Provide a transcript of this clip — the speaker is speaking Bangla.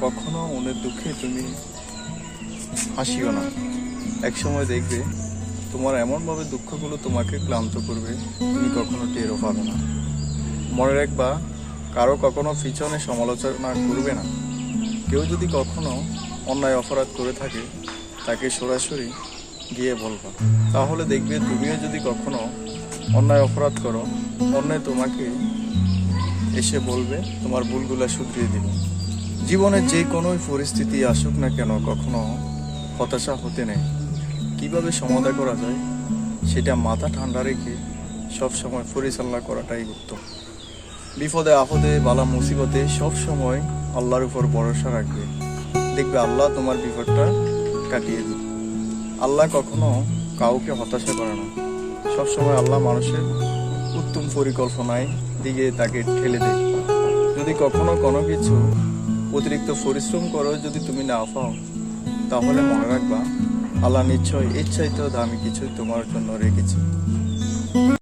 কখনো মনের দুঃখে তুমি হাসিও না। এক সময় দেখবে তোমার এমনভাবে দুঃখগুলো তোমাকে ক্লান্ত করবে, তুমি কখনো টেরও পাবে না। মনে রাখবা, কারও কখনো পিছনে সমালোচনা করবে না। কেউ যদি কখনো অন্যায় অপরাধ করে থাকে, তাকে সরাসরি গিয়ে বলবা। তাহলে দেখবে তুমিও যদি কখনো অন্যায় অপরাধ করো, অন্যায় তোমাকে এসে বলবে, তোমার ভুলগুলো শুধরিয়ে দিবে। জীবনে যে কোনো পরিস্থিতি আসুক না কেন, কখনো হতাশা হতে নেই। কীভাবে সমাধা করা যায়, সেটা মাথা ঠান্ডা রেখে সব সময় পরিচালনা করাটাই উত্তম। বিপদে, আপদে, বালা, মুসিবতে সব সময় আল্লাহর উপর ভরসা রাখবে। দেখবে আল্লাহ তোমার বিপদটা কাটিয়ে দিবে। আল্লাহ কখনো কাউকে হতাশা করে না। সবসময় আল্লাহ মানুষের উত্তম পরিকল্পনায় দিকে তাকে ঠেলে দেয়। যদি কখনো কোনো কিছু অতিরিক্ত পরিশ্রম করো যদি তুমি না পাও, তাহলে মনে রাখবা, আল্লাহ নিশ্চয় ইচ্ছাইতেও আমি কিছু তোমার জন্য রেখেছে।